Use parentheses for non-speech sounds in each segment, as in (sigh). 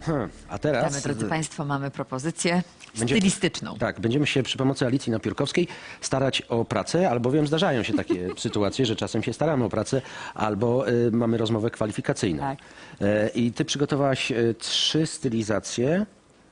Hmm, a teraz... Witamy, drodzy Państwo, mamy propozycję Będzie- stylistyczną. Tak, będziemy się przy pomocy Alicji Napiórkowskiej starać o pracę, albowiem zdarzają się takie (laughs) sytuacje, że czasem się staramy o pracę, albo y, mamy rozmowę kwalifikacyjną. Tak. E, I ty przygotowałaś y, trzy stylizacje,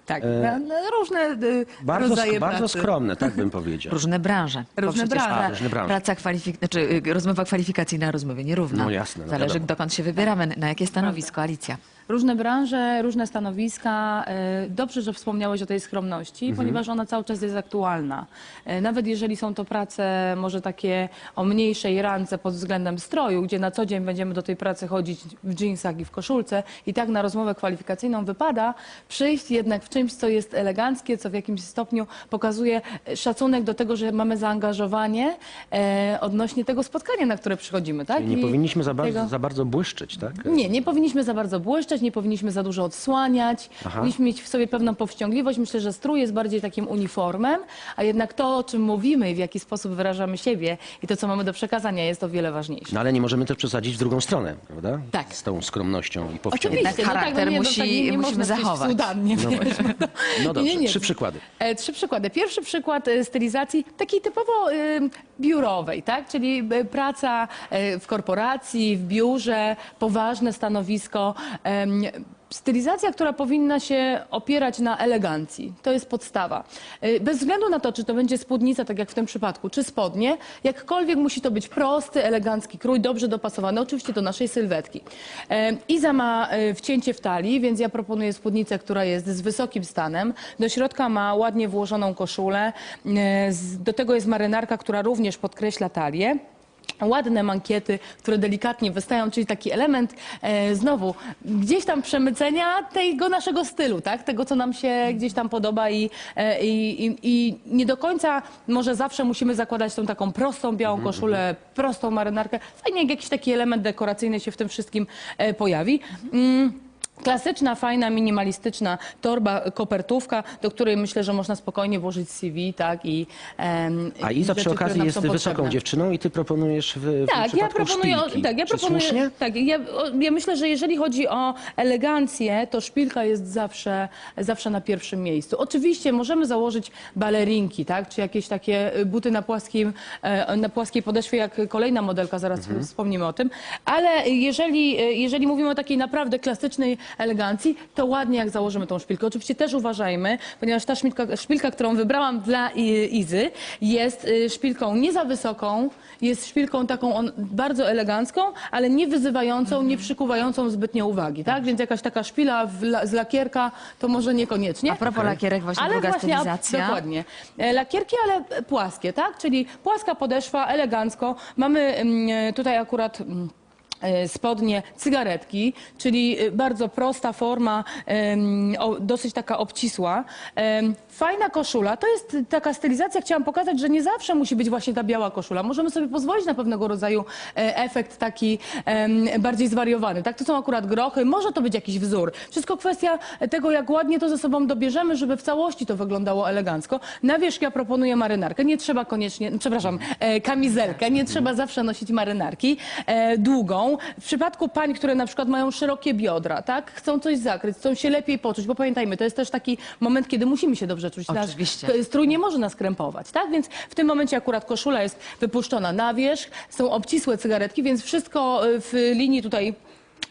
Tak, no, no, różne y, bardzo, rodzaje sk- bardzo pracy. skromne, tak bym (laughs) powiedział. Różne branże. Różne branże. A, różne branże. Praca kwalifik... znaczy, y, rozmowa kwalifikacyjna rozmowie nierówna. No jasne, no Zależy wiadomo. dokąd się wybieramy, na jakie stanowisko, Alicja. Różne branże, różne stanowiska. E, Dobrze, że wspomniałeś o tej skromności, Mhm. ponieważ ona cały czas jest aktualna. E, Nawet jeżeli są to prace może takie o mniejszej rance pod względem stroju, gdzie na co dzień będziemy do tej pracy chodzić w jeansach i w koszulce i tak na rozmowę kwalifikacyjną wypada przyjść jednak w czymś, co jest eleganckie, co w jakimś stopniu pokazuje szacunek do tego, że mamy zaangażowanie e, odnośnie tego spotkania, na które przychodzimy. Tak? Czyli nie I powinniśmy za, bardzo- tego- za bardzo błyszczeć, tak? nie, nie powinniśmy za bardzo błyszczeć, nie powinniśmy za dużo odsłaniać. Aha. Powinniśmy mieć w sobie pewną powściągliwość. Myślę, że strój jest bardziej takim uniformem, a jednak to, o czym mówimy i w jaki sposób wyrażamy siebie i to, co mamy do przekazania, jest o wiele ważniejsze. No ale nie możemy też przesadzić w drugą stronę, prawda? Tak. Z tą skromnością i Oczywiście, powściągliwością. Jednak charakter no nie, musi- tak nie, nie musimy można przyjść zachować. Sudannie, No wiesz, właśnie. no. No dobrze, Nie, nie. trzy przykłady. E, Trzy przykłady. Pierwszy przykład e, stylizacji takiej typowo e, biurowej, tak? czyli e, praca e, w korporacji, w biurze, poważne stanowisko. Stylizacja, która powinna się opierać na elegancji. To jest podstawa. E, Bez względu na to, czy to będzie spódnica, tak jak w tym przypadku, czy spodnie, jakkolwiek musi to być prosty, elegancki krój, dobrze dopasowany, oczywiście do naszej sylwetki. Iza ma e, wcięcie w talii, więc ja proponuję spódnicę, która jest z wysokim stanem. Do środka ma ładnie włożoną koszulę. Z- Do tego jest marynarka, która również podkreśla talię. Ładne mankiety, które delikatnie wystają, czyli taki element e, znowu gdzieś tam przemycenia tego naszego stylu, tak? tego co nam się gdzieś tam podoba i, e, i, i, i nie do końca może zawsze musimy zakładać tą taką prostą białą koszulę, prostą marynarkę. Fajnie jak jakiś taki element dekoracyjny się w tym wszystkim e, pojawi. Mm. Klasyczna, fajna, minimalistyczna torba, kopertówka, do której myślę, że można spokojnie włożyć CV, tak? I, em, A i Iza rzeczy, przy które okazji nam jest są wysoką potrzebne. dziewczyną i ty proponujesz w, w Tak, ja przypadku proponuję, szpilki. tak, ja Czy proponuję, słusznie? tak, ja, o, ja myślę, że jeżeli chodzi o elegancję, to szpilka jest zawsze, zawsze na pierwszym miejscu. Oczywiście możemy założyć balerinki, tak, czy jakieś takie y, buty na, płaskim, e, na płaskiej podeszwie, jak kolejna modelka, zaraz Mhm. wspomnimy o tym, ale jeżeli, y, jeżeli mówimy o takiej naprawdę klasycznej elegancji, to ładnie jak założymy tą szpilkę. Oczywiście też uważajmy, ponieważ ta szpilka, szpilka którą wybrałam dla I- Izy, jest y, szpilką nie za wysoką, jest szpilką taką on, bardzo elegancką, ale nie wyzywającą, nie przykuwającą zbytnio uwagi, tak? Więc jakaś taka szpila w la, z lakierka to może niekoniecznie. A propos lakierek, właśnie ale druga właśnie, a- stylizacja. Dokładnie. E, Lakierki, ale płaskie, tak? Czyli płaska podeszwa, elegancko. Mamy mm, tutaj akurat... e, Spodnie, cygaretki, czyli e, bardzo prosta forma, dosyć taka obcisła. Fajna koszula, to jest taka stylizacja, chciałam pokazać, że nie zawsze musi być właśnie ta biała koszula. Możemy sobie pozwolić na pewnego rodzaju e, efekt taki bardziej zwariowany. Tak, to są akurat grochy, może to być jakiś wzór. Wszystko kwestia tego, jak ładnie to ze sobą dobierzemy, żeby w całości to wyglądało elegancko. Na wierzch ja proponuję marynarkę. Nie trzeba koniecznie, przepraszam, kamizelkę. Nie trzeba zawsze nosić marynarki e, W przypadku pań, które na przykład mają szerokie biodra, tak, chcą coś zakryć, chcą się lepiej poczuć, bo pamiętajmy, to jest też taki moment, kiedy musimy się dobrze czuć. Nasz Oczywiście. strój nie może nas krępować, tak? Więc w tym momencie akurat koszula jest wypuszczona na wierzch, są obcisłe cygaretki, więc wszystko y, w linii tutaj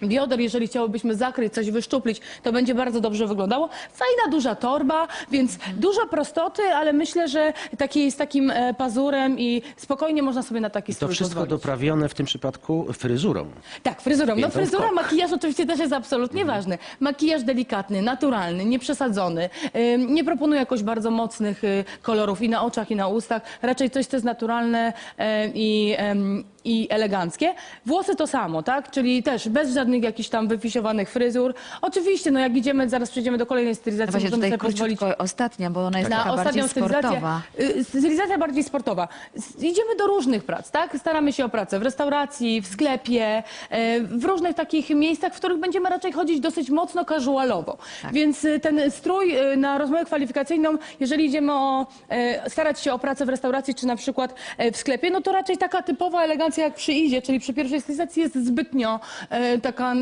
bioder, jeżeli chciałybyśmy zakryć, coś wyszczuplić, to będzie bardzo dobrze wyglądało. Fajna, duża torba, więc dużo prostoty, ale myślę, że taki, z takim e, pazurem i spokojnie można sobie na taki To strój wszystko pozwolić. doprawione w tym przypadku fryzurą. Tak, fryzurą. No Piętą w fryzura, kok. makijaż oczywiście też jest absolutnie ważny. Makijaż delikatny, naturalny, nieprzesadzony. Ym, Nie proponuję jakoś bardzo mocnych y, kolorów i na oczach, i na ustach. Raczej coś, co jest naturalne em, i, em, i eleganckie. Włosy to samo, tak? Czyli też bez żadnych jakichś tam wyfisiowanych fryzur. Oczywiście, no jak idziemy, zaraz przejdziemy do kolejnej stylizacji, właśnie możemy tutaj sobie pozwolić króciutko ostatnia, bo ona jest na taka bardziej ostatnią stylizację. sportowa. Y, Stylizacja bardziej sportowa. S- Idziemy do różnych prac, tak? Staramy się o pracę w restauracji, w sklepie, e, w różnych takich miejscach, w których będziemy raczej chodzić dosyć mocno casualowo. Tak. Więc y, ten strój y, na rozmowę kwalifikacyjną, jeżeli idziemy o, e, starać się o pracę w restauracji czy na przykład e, w sklepie, no to raczej taka typowa elegancja jak przyjdzie, czyli przy pierwszej stylizacji jest zbytnio e, taka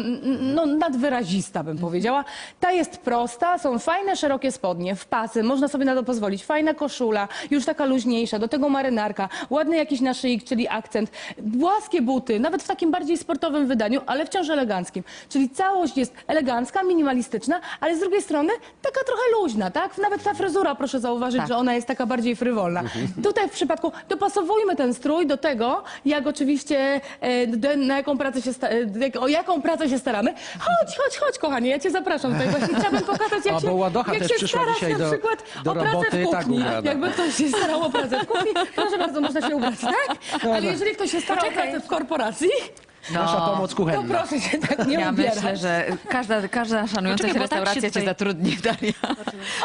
no, nadwyrazista, bym powiedziała. Ta jest prosta, są fajne, szerokie spodnie, w pasy, można sobie na to pozwolić. Fajna koszula, już taka luźniejsza, do tego marynarka, ładny jakiś naszyjnik, czyli akcent, płaskie buty, nawet w takim bardziej sportowym wydaniu, ale wciąż eleganckim. Czyli całość jest elegancka, minimalistyczna, ale z drugiej strony taka trochę luźna, tak? Nawet ta fryzura, proszę zauważyć, Tak. że ona jest taka bardziej frywolna. Tutaj w przypadku dopasowujmy ten strój do tego, jak oczywiście, e, do, na jaką pracę się, sta- e, o jaką pracę się staramy. Chodź, chodź, chodź, kochanie, ja cię zapraszam tutaj. Właśnie chciałabym (laughs) pokazać, jak A, się, Ładocha jak też się przyszła dzisiaj na do- przykład do o pracę roboty, w tak kuchni. ubrana. Jakby ktoś się starał o pracę w kuchni, proszę bardzo, można się ubrać, tak? Ale jeżeli ktoś się stara o pracę w korporacji, Nasza pomoc kuchenna. proszę się tak nie Ja ubierać. myślę, że każda, każda szanująca Poczekaj, się bo tak się restauracja cię tutaj- zatrudni, Daria.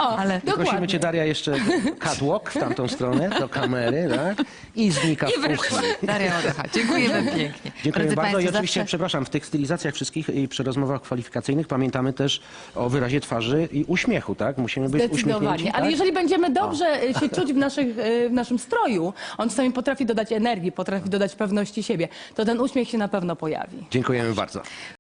O, Ale- dokładnie. Prosimy cię, Daria, jeszcze catwalk w tamtą stronę, do kamery, tak? I znika w wyszła. Daria Ładocha. Dziękujemy pięknie. Dziękuję Drodzy bardzo i państwo, oczywiście, zawsze- przepraszam, w tych stylizacjach wszystkich i przy rozmowach kwalifikacyjnych pamiętamy też o wyrazie twarzy i uśmiechu, tak? Musimy być uśmiechnięci, Zdecydowanie. Ale tak? jeżeli będziemy dobrze e, się czuć w, naszych, e, w naszym stroju, on czasami potrafi dodać energii, potrafi dodać pewności siebie, to ten uśmiech się na pewno pojawi. Dziękujemy bardzo.